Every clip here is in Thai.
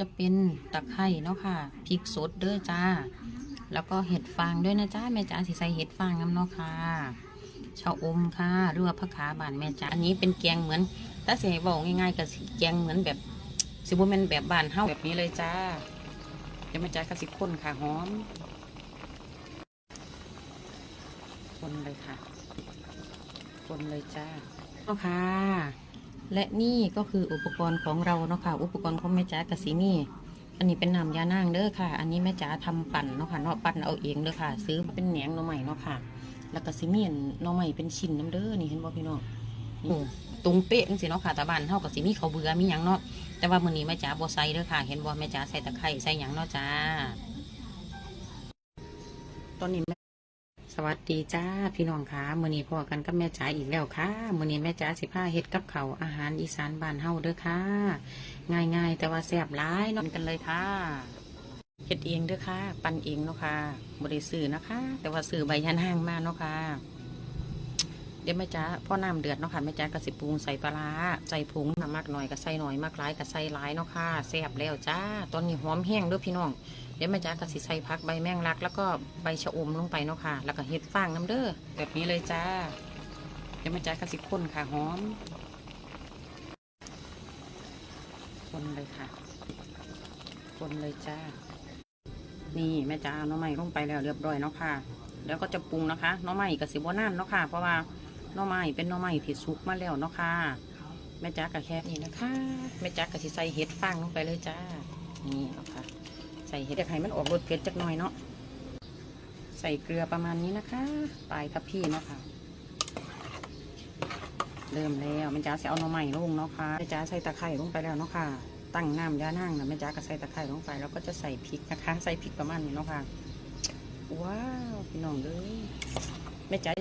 จะเป็นตะไคร่เนาะค่ะพริกสดเด้อจ้า แล้วก็เห็ดฟางด้วยนะจ้าแม่จ๋าสิใส่เห็ดฟางน้ำเนาะค่ะชะอมค่ะหรือว่าผักขาบานแม่จ๋าอันนี้เป็นแกงเหมือนถ้าเสียบอกง่ายๆก็สิแกงเหมือนแบบสิบุเมนแบบบานเฮาแบบนี้เลยจ้าเดี๋ยวแม่จ๋ากระสิคนค่ะหอมคนเลยค่ะ คนเลยจ้าเนาะค่ะ และนี่ก็คืออุปกรณ์ของเราเนาะค่ะ อุปกรณ์ของแม่จ๋ากะสีนี่ อันนี้เป็นน้ำยานางเด้อค่ะ อันนี้แม่จ๋าทำปั่นเนาะค่ะเนาะปั่นเอาเองเด้อค่ะ ซื้อมาเป็นแหนงหน่อใหม่เนาะค่ะ แล้วก็สิมีอันหน่อใหม่เป็นชิ้นน้ำเด้อนี่เห็นบ่พี่น้องนี่ตรงเป๊ะจังซี่เนาะค่ะตาบ้านเฮากับสิมีข้าวเบื่อมีหยังเนาะแต่ว่ามื้อนี้แม่จ๋าบ่ใส่เด้อค่ะ เห็นบ่แม่จ๋าใส่ตะไคร้ใส่หยังเนาะจ้าตอนนี้แม่ส วัสดีจ้าพี่น้องคะมื้อนี้พ่อกันกับแม่จ๋าอีกแล้วค่ะมื้อนี้แม่จ๋าสิพาเฮ็ดกับเขาอาหารอีสานบ้านเฮาเด้อค่ะ ง่ายๆ แต่ว่าแซ่บหลายนาะกันเลยค่ะเฮ็ดเองเด้อค่ะ ปั่นเองเนาะค่ะบ่ได้ซื้อนะคะ แต่ว่าซื้อใบยันห้างมาเนาะค่ะเดี๋ยวแม่จ๋าพ่อน้ำเดือดเนาะค่ะแม่จ๋าก็สิปรุงใส่ปลาใส่ผงน้ำมากหน่อยก็ใส่หน่อยมากหลายก็ใส่หลายเนาะค่ะแซ่บแล้วจ้าตอนนี้หอมแห้งเด้อพี่น้อง ดี๋ยวแม่จ๋าก็สิใส่พักใบแมงลัก แล้วก็ใบชะอมลงไปเนาะค่ะ แล้วก็เห็ดฟางน้ำเด้อแบบนี้เลยจ้า เดี๋ยวแม่จ๋าก็สิคนค่ะหอม คนเลยค่ะ คนเลยจ้า นี่แม่จ๋าเอาหน้ำใหม่ลงไปแล้วเรียบร้อยเนาะค่ะ แล้วก็จะปรุงนะคะน้ำใหม่กับสิบนานเนาะค่ะ เพราะว่าน้ำใหม่เป็นน้ำใหม่ที่สุกมาแล้วเนาะค่ะแม่จ๋ากับแค่นี้นะคะแม่จ๋าก็สิใส่เห็ดฟางลงไปเลยจ้า นี่เนาะค่ะ ใส่เห็ดไข่มันออกรสเผ็ดจักหน่อยเนาะใส่เกลือประมาณนี้นะคะปลายทับพี่เนาะค่ะเริ่มแล้วแม่จ๋าจะเอาหน่อไม้ลงเนาะค่ะแม่จ๋าใส่ตะไคร้ลงไปแล้วเนาะค่ะ ตั้งน้ำย่านั่งนะแม่จ๋าก็ใส่ตะไคร้ลงไปแล้วก็จะใส่พริกนะคะ ใส่พริกประมาณนี้เนาะค่ะว้าวพี่น้องเลยแม่จ๋า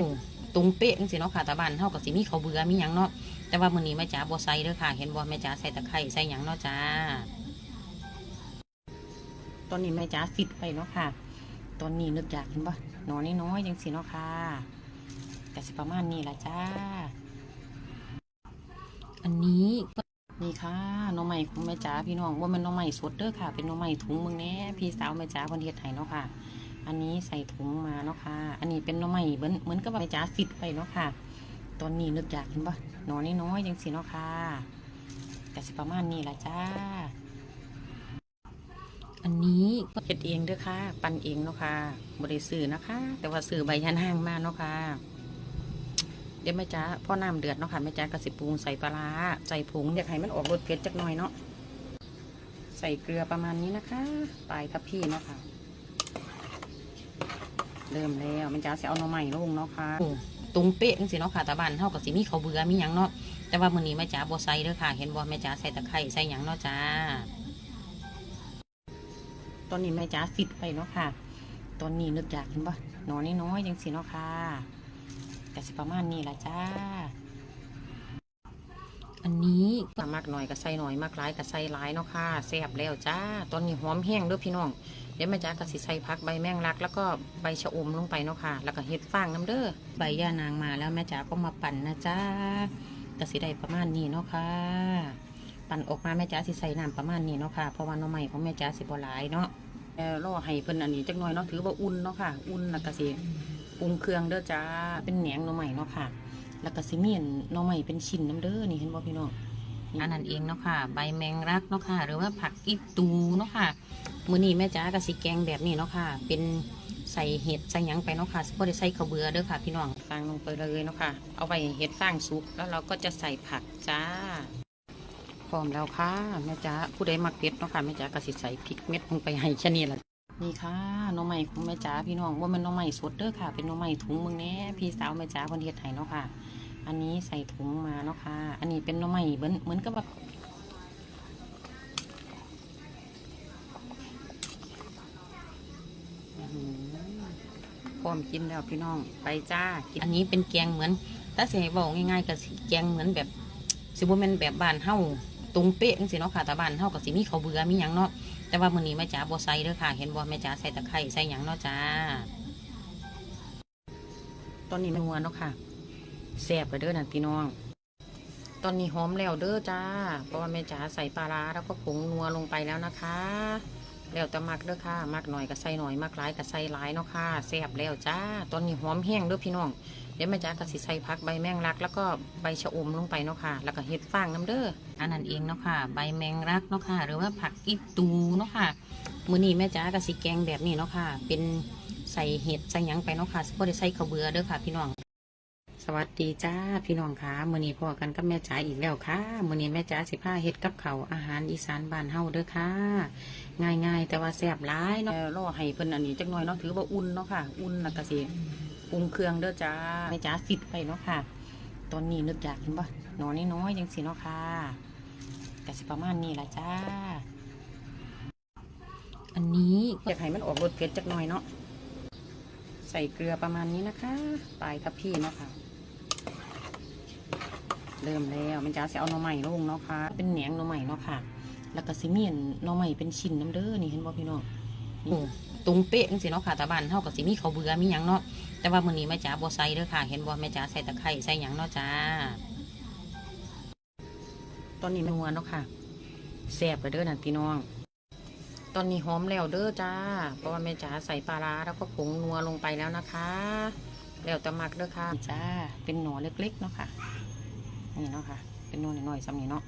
ตรงเป๊ะจังสิเนาะค่ะตาบ้านเท่ากับสิมีเขาเบื่อมีหยังเนาะแต่ว่ามื้อนี้แม่จ๋าบ่ใส่เด้อค่ะ เห็นบ่แม่จ๋าใส่ตะไคร้ใส่หยังเนาะจ้า ตอนนี้แม่จ๋าฟิตไปเนาะค่ะ ตอนนี้นึกอยากเห็นปะนอนน้อยๆยังสิเนาะค่ะกสิประมาณนี้ละจ้า อันนี้ก็นี่ค่ะหน้องใหม่ของแม่จ๋าพี่น้องว่ามันหน้องใหม่สดเด้อค่ะ เป็นหน้องใหม่ถุงมึงแน่พี่สาวแม่จ๋าคนเฮ็ดไห้เนาะค่ะ อันนี้ใส่ถุงมาเนาะค่ะ อันนี้เป็นหน้องใหม่เหมือนเหมือนกับแม่จ๋าฟิตไปเนาะค่ะ ตอนนี้นึกอยากเห็นปะนอนน้อยๆยังสิเนาะค่ะกสิประมาณนี้ละจ้า อันนี้เฮ็ดเองเด้อค่ะ ปั่นเองเนาะค่ะบริสื่อนะคะ แต่ว่าสื่อใบยันห้างมากเนาะค่ะเดี๋ยวแม่จ๋าพ่อน้ำเดือดเนาะค่ะแม่จ๋ากระสิปรุงใส่ปลาใส่ผงอยากให้มันออกรสเผ็ดจักหน่อยเนาะใส่เกลือประมาณนี้นะคะปลายทับพี่เนาะค่ะ เริ่มแล้วแม่จ๋าจะเอาหน่อไม้ลงเนาะค่ะตรงเป๊ะจังสิเนาะค่ะตาบ้านเท่ากับสิมีเขาเบื่อมีหยังเนาะแต่ว่ามื้อนี้แม่จ๋าบ่ใส่เด้อค่ะ เห็นบ่แม่จ๋าใส่ตะไคร้ใส่หยังเนาะจ้า ตอนนี้แม่จ๋าฟิตไปเนาะค่ะ ตอนนี้นึกอยากเห็นปะนอนน้อยๆยังสิเนาะค่ะกสิประมาณนี้ละจ้า อันนี้ก็มากหน่อยก็ใส่หน่อยมากหลายก็ใส่หลายเนาะค่ะแซ่บแล้วจ้า ตอนนี้หอมแห้งด้อพี่น้อง เดี๋ยวแม่จ๋าก็สิใส่พักใบแมงลัก แล้วก็ใบชะอมลงไปเนาะค่ะ แล้วก็เห็ดฟางน้ำเด้อ ใบย่านางมาแล้วแม่จ๋าก็มาปั่นนะจ้าก็สิได้ประมาณนี้เนาะค่ะ ปั่นออกมาแม่จ๋าสิใส่น้ำประมาณนี้เนาะค่ะเพราะว่าน้ำใหม่ของแม่จ๋าสิบ่หลายเนาะแอรอให้เพิ่นอันนี้จักหน่อยเนาะถือว่าอุ่นเนาะค่ะ อุ่นแล้วก็สิปรุงเครื่องเด้อจ้าเป็นแหนงน่องใหม่เนาะค่ะ แล้วก็สิมีอันน่องใหม่เป็นชิ้นน้ำเด้อนี่เห็นบ่พี่น้องอันนั้นเองเนาะค่ะ ใบแมงรักเนาะค่ะ หรือว่าผักอีตูเนาะค่ะมื้อนี้แม่จ๋าก็สิแกงแบบนี้เนาะค่ะ เป็นใส่เห็ดใส่หยังไปเนาะค่ะบ่ได้ใส่ข้าวเบือเด้อค่ะ พี่น้องฟางลงไปเลยเนาะค่ะ เอาไว้เห็ดฟางสุกแล้วเราก็จะใส่ผักจ้า พร้อมแล้วค่ะแม่จ๋าผู้ใดมักเผ็ดเนาะค่ะแม่จ๋าก็สิใส่พริกเม็ดลงไปให้แค่นี้แหละนี่ค่ะน้องใหม่ของแม่จ๋าพี่น้องว่ามันน้องใหม่สดเด้อค่ะ เป็นน้องใหม่ถุงมึงแน่พี่สาวแม่จ๋าคนเฮ็ดให้เนาะค่ะ อันนี้ใส่ถุงมาเนาะค่ะ อันนี้เป็นน้องใหม่เหมือนเหมือนกับแบบพร้อมกินแล้วพี่น้องไปจ้ากินอันนี้เป็นแกงเหมือน ถ้าเสียบอกง่ายๆก็แกงเหมือนแบบสิบ่แม่นแบบบ้านเฮา ตรงเป๊ะจังซี่เนาะค่ะต่บ้านเฮาก็สิมีเขาเบื่อมีหยังเนาะแต่ว่ามื้อนี้แม่จ๋าบ่ใส่เด้อค่ะ เห็นบ่แม่จ๋าใส่ตะไคร้ใส่หยังเนาะจ้า ตอนนี้นัวเนาะค่ะแซ่บไปเด้อนั่นพี่น้อง ตอนนี้หอมแล้วเด้อจ้า เพราะว่าแม่จ๋าใส่ปลาร้าแล้วก็ผงนัวลงไปแล้วนะคะ แล้วแต่มักเด้อค่ะ มักหน่อยก็ใส่หน่อย มักหลายก็ใส่หลายเนาะค่ะแซ่บแล้วจ้า ตอนนี้หอมแห้งเด้อพี่น้อง ดี๋ยวแม่จ๋าก็สิใส่พักใบแมงลัก แล้วก็ใบชะอมลงไปเนาะค่ะ แล้วก็เห็ดฟางน้ำเด้ออันนั้นเองเนาะค่ะ ใบแมงลักเนาะค่ะ หรือว่าผักอีตูเนาะค่ะมื้อนี้แม่จ๋าก็สิแกงแบบนี้เนาะค่ะ เป็นใส่เห็ดใส่หยังไปเนาะค่ะบ่ได้ใส่ข้าวเบื่อเด้อค่ะพี่น้อง สวัสดีจ้าพี่น้องค่ะมื้อนี้พ่อกันกับแม่จ๋าอีกแล้วค่ะมื้อนี้แม่จ๋าสิพาเฮ็ดกับข้าอาหารอีสานบ้านเฮาเด้อค่ะ ง่ายๆ แต่ว่าแซ่บหลายเนาะรอให้เพิ่นอันนี้จักหน่อยเนาะถือว่าอุ่นเนาะค่ะ อุ่นแล้วก็สิ ปรุงเครื่องเด้อจ้าแม่จ๋าฟิตไปเนาะค่ะ ตอนนี้นึกอยากเห็นบ่หนอนน้อยๆจังสิเนาะค่ะก็สิประมาณนี้ล่ะจ้า อันนี้อยากให้มันออกรสเผ็ดจักหน่อยเนาะใส่เกลือประมาณนี้นะคะปลายกับพี่เนาะค่ะ เริ่มแล้วมันจะเอาหน่อใหม่ลงเนาะค่ะ เป็นแหนงหน่อใหม่เนาะค่ะ แล้วก็สิเมียนหน่อใหม่เป็นชิ้นน้ำเด้อนี่เห็นบ่พี่น้องนี่ตรงเป๊ะจังซี่เนาะค่ะตาบ้านเฮาก็สิมีข้าวเบื่อมีหยังเนาะ แต่ว่ามื้อนี้แม่จ๋าบ่ใส่เด้อค่ะ เห็นบ่แม่จ๋าใส่ตะไคร้ใส่หยังเนาะจ้า ตอนนี้นัวเนาะค่ะแซ่บเลยเด้อนั่นพี่น้อง ตอนนี้หอมแล้วเด้อจ้า เพราะว่าแม่จ๋าใส่ปลาร้าแล้วก็ผงนัวลงไปแล้วนะคะ แล้วต่มักเด้อค่ะ จ้า เป็นหน่อเล็กๆเนาะค่ะ นี่เนาะค่ะ เป็นหน่อน้อยๆซ้ำนี่เนาะ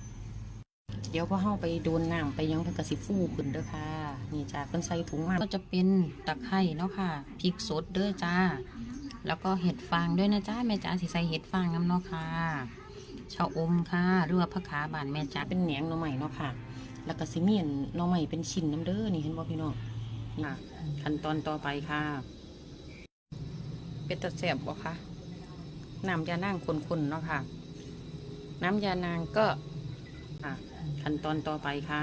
เดี๋ยวพอเฮาไปโดนน้ำไปยังเพิ่นก็สิฟูขึ้นเด้อค่ะ นี่จ้าเพิ่นใส่ถุงมาก็จะเป็นตะไคร้เนาะค่ะพริกสดเด้อจ้า แล้วก็เห็ดฟางด้วยนะจ้าแม่จ๋าสิใส่เห็ดฟางน้ำเนาะค่ะชะอมค่ะหรือว่าผักขาบานแม่จ๋าเป็นแหนงหน่อใหม่เนาะค่ะ แล้วก็สิเมียนหน่อใหม่เป็นชิ้นน้ำเด้อนี่เห็นบ่พี่น้องนี่ค่ะขั้นตอนต่อไปค่ะ เป็ดตะแสบบ่คะน้ำยานางคนๆเนาะค่ะ น้ำยานางก็ค่ะขั้นตอนต่อไปค่ะ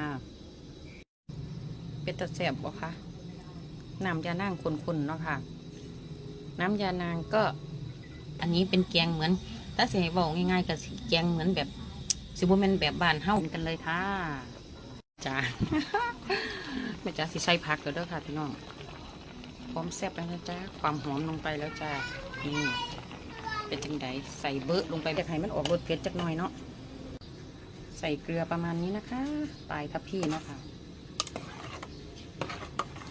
เป็ดตะแสบบ่คะน้ำยานางคนๆเนาะค่ะ น้ำยานางก็ อันนี้เป็นแกงเหมือน ถ้าเสียบอกง่ายๆก็สิแกงเหมือนแบบสิบูเมนแบบบ้านเฮากันเลยค่ะจ้าแม่จ้าสิใส่ผักแล้วเด้อค่ะพี่น้องพร้อมแซ่บแล้วนะจ้าความหอมลงไปแล้วจ้านี่เป็นจังไดใส่เบอะลงไปอยากให้มันออกรสเผ็ดจักหน่อยเนาะใส่เกลือประมาณนี้นะคะ ปลายกับพี่เนาะค่ะ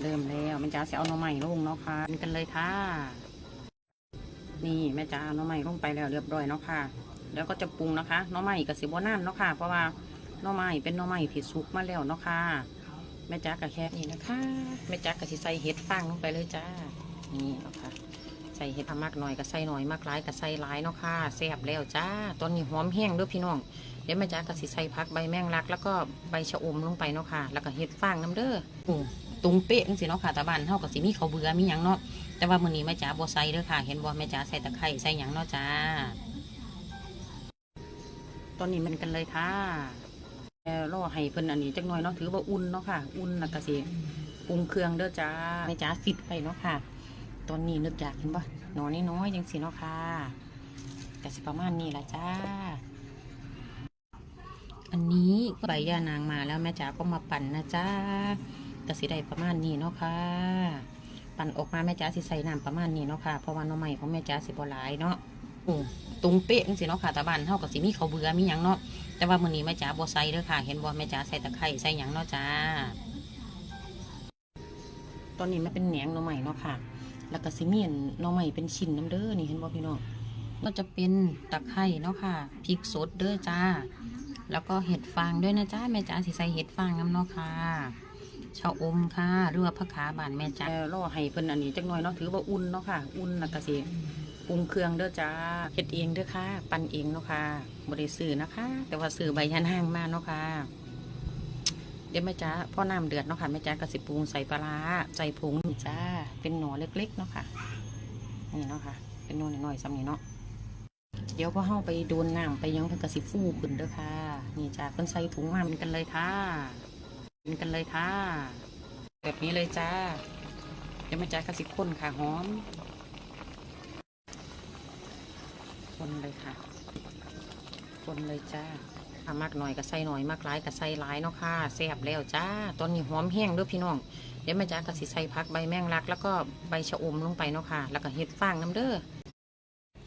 เริ่มแล้วแม่จ้าสิเอาหน่อใหม่ลงเนาะค่ะกินกันเลยค่ะ นี่แม่จ๋าเอาหน้อใหม่ลงไปแล้วเรียบร้อยเนาะค่ะ แล้วก็จะปรุงนะคะหน้อใหม่กับสิบนานเนาะค่ะ เพราะว่าหน้อใหม่เป็นหน้อใหม่ที่สุกมาแล้วเนาะค่ะแม่จ๋ากับแค่นี้นะคะแม่จ๋ากับสิใส่เห็ดฟางลงไปเลยจ้านี่เนาะค่ะ ใส่เห็ดมากหน่อยก็ใส่หน่อยมากหลายก็ใส่หลายเนาะค่ะแซ่บแล้วจ้าตอนนี้หอมแห้งเด้อพี่น้องเดี๋ยวแม่จ๋ากับสิใส่พักใบแมงลัก แล้วก็ใบชะอมลงไปเนาะค่ะ แล้วก็เห็ดฟางน้ำเด้ออืมตรงเป๊ะจังซี่เนาะค่ะตาบ้านเฮาก็สิมีเขาเบื่อมีหยังเนาะแต่ว่ามื้อนี้แม่จ๋าบ่ใส่เด้อค่ะ เห็นบ่แม่จ๋าใส่ตะไคร้ใส่หยังเนาะจ้า ตอนนี้มันกันเลยค่ะแค่รอให้เพิ่นอันนี้จักหน่อยเนาะถือว่าอุ่นเนาะค่ะ อุ่นแล้วก็สิปรุงเครื่องเด้อจ้าแม่จ๋าฟิตไปเนาะค่ะ ตอนนี้นึกอยากเห็นบ่หนอนน้อยๆจังสิเนาะค่ะก็สิประมาณนี้ละจ้า อันนี้ก็ใบย่านางมาแล้วแม่จ๋าก็มาปั่นนะจ้าก็สิได้ประมาณนี้เนาะค่ะปั่นออกมาแม่จ๋าสิใส่น้ำประมาณนี้เนาะค่ะเพราะว่าน้องใหม่ของแม่จ๋าสิบ่หลายเนาะอืมตรงเป๊ะจังซี่เนาะค่ะตาบ้านเฮาก็สิมีเขาเบื่อมีหยังเนาะแต่ว่ามื้อนี้แม่จ๋าบ่ใส่เด้อค่ะ เห็นบ่แม่จ๋าใส่ตะไคร้ใส่หยังเนาะจ้าตอนนี้มันเป็นแหนงหน่อใหม่เนาะค่ะ แล้วก็สิเมียนหน่อใหม่เป็นชิ้นน้ำเด้อนี่เห็นบ่พี่น้องก็จะเป็นตะไคร้เนาะค่ะพริกสดเด้อจ้า แล้วก็เห็ดฟางด้วยนะจ้าแม่จ๋าสิใส่เห็ดฟางน้ำเนาะค่ะชะอมค่ะหรือว่าผักขาบานแม่จ๋ารอให้เพิ่นอันนี้จักหน่อยเนาะถือว่าอุ่นเนาะค่ะ อุ่นแล้วก็สิปรุงเครื่องเด้อจ้าเฮ็ดเองเด้อค่ะ ปั่นเองเนาะค่ะบ่ได้ซื้อนะคะ แต่ว่าซื้อใบยันห้างมาเนาะค่ะ ดี๋ยวแม่จ๋าพ่อน้ำเดือดเนาะค่ะแม่จ๋าก็สิปรุงใส่ปลาใส่ผงจ้า เป็นหน่อเล็กๆเนาะค่ะนี่เนาะค่ะ เป็นหน่อน้อยๆซ้ำนี่เนาะเดี๋ยวพ่อเฮาไปโดนน้ำไปยังเพิ่นก็สิฟูขึ้นเด้อค่ะ นี่จ้าเพิ่นใส่ถุงมาเป็นกันเลยค่ะเป็นกันเลยค่ะ แบบนี้เลยจ้าเดี๋ยวแม่จ๋าก็สิคนค่ะหอมคนเลยค่ะคนเลยจ้า ถ้ามากหน่อยก็ใส่หน่อยมากหลายก็ใส่หลายเนาะค่ะแซ่บแล้วจ้า ตอนนี้หอมแห้งเด้อพี่น้อง เดี๋ยวแม่จ๋าก็สิใส่พักใบแมงลัก แล้วก็ใบชะอมลงไปเนาะค่ะ แล้วก็เห็ดฟางน้ำเด้อ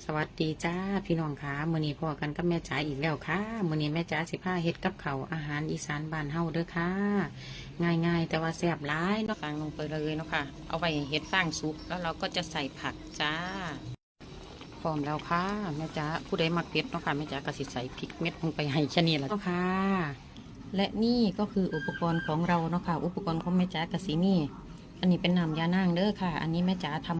สวัสดีจ้าพี่น้องค่ะมื้อนี้พ่อกันกับแม่จ๋าอีกแล้วค่ะมื้อนี้แม่จ๋าสิพาเฮ็ดกับข้าวอาหารอีสานบ้านเฮาเด้อค่ะ ง่ายๆ แต่ว่าแซ่บหลายเนาะฟางลงไปเลยเนาะค่ะ เอาไว้เฮ็ดฟางสุกแล้วเราก็จะใส่ผักจ้า พร้อมแล้วค่ะแม่จ๋าผู้ใดมักเผ็ดเนาะค่ะแม่จ๋ากระสิใส่พริกเม็ดลงไปให้ชนีแล้วค่ะและนี่ก็คืออุปกรณ์ของเราเนาะค่ะ อุปกรณ์ของแม่จ๋ากระสินี่ อันนี้เป็นน้ำยานางเด้อค่ะ อันนี้แม่จ๋าทำ